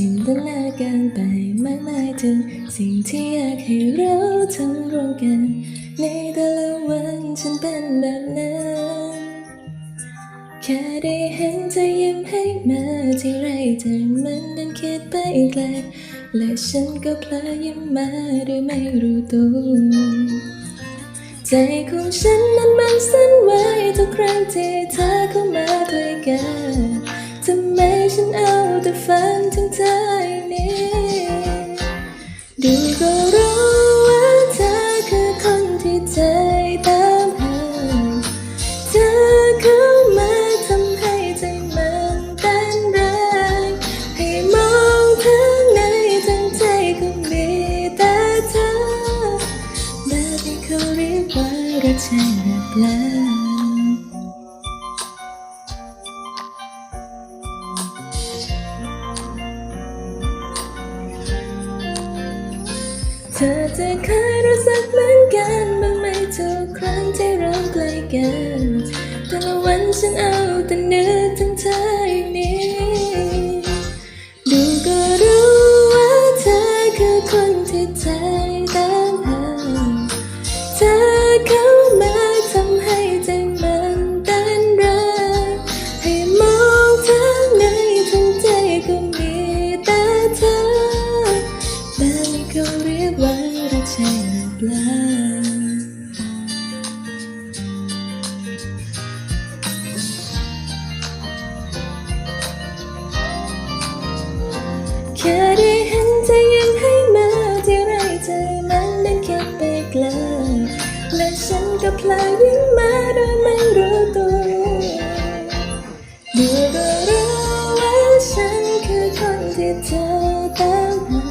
จินตนาการไปมากมายถึงสิ่งที่อยากให้เราทำร่วมกัน ในแต่ละวันฉันเป็นแบบนั้น แค่ได้เห็นเธอยิ้มให้มาที่ไรใจมันดันคิดไปไกลและฉันก็เพลอยิ้มมาโดยไม่รู้ตัวใจของฉันนั้นมันสั่นไหวทุกครั้งที่เธอเข้ามาด้วยกัน ฝันถึงเธอนี้ ดูก็รู้ว่าเธอคือคนที่ใจตามหา เธอเข้ามาทำให้ใจมันเต้นแรงให้มองทั้งในทั้งใจก็มีแต่เธอแบบที่เขาเรียกว่ารักใช่หรือเปล่า ธอจะเคยรู้สึกเหมือนกันบ้างไหมทุกครั้งที่เราใกล้กัน แต่ละวันฉันเอาแต่นึกถึงเธออย่างนี้ ดูก็รู้ว่าเธอคือคนที่ใจ ก็พลายยิ้มมาโดยไม่รู้ตัวดูก็รู้ว่าฉันคือคนที่เธอตามหา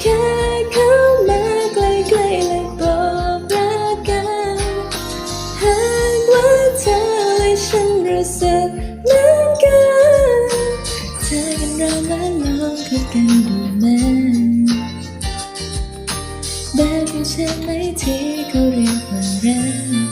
แค่เข้ามาใกล้ๆและบอกรักกันหากว่าเธอและฉันรู้สึกเหมือนกันเธอกันเรามาลองคบกันดู เช่ไหมที่เขาเรียกว่ารัก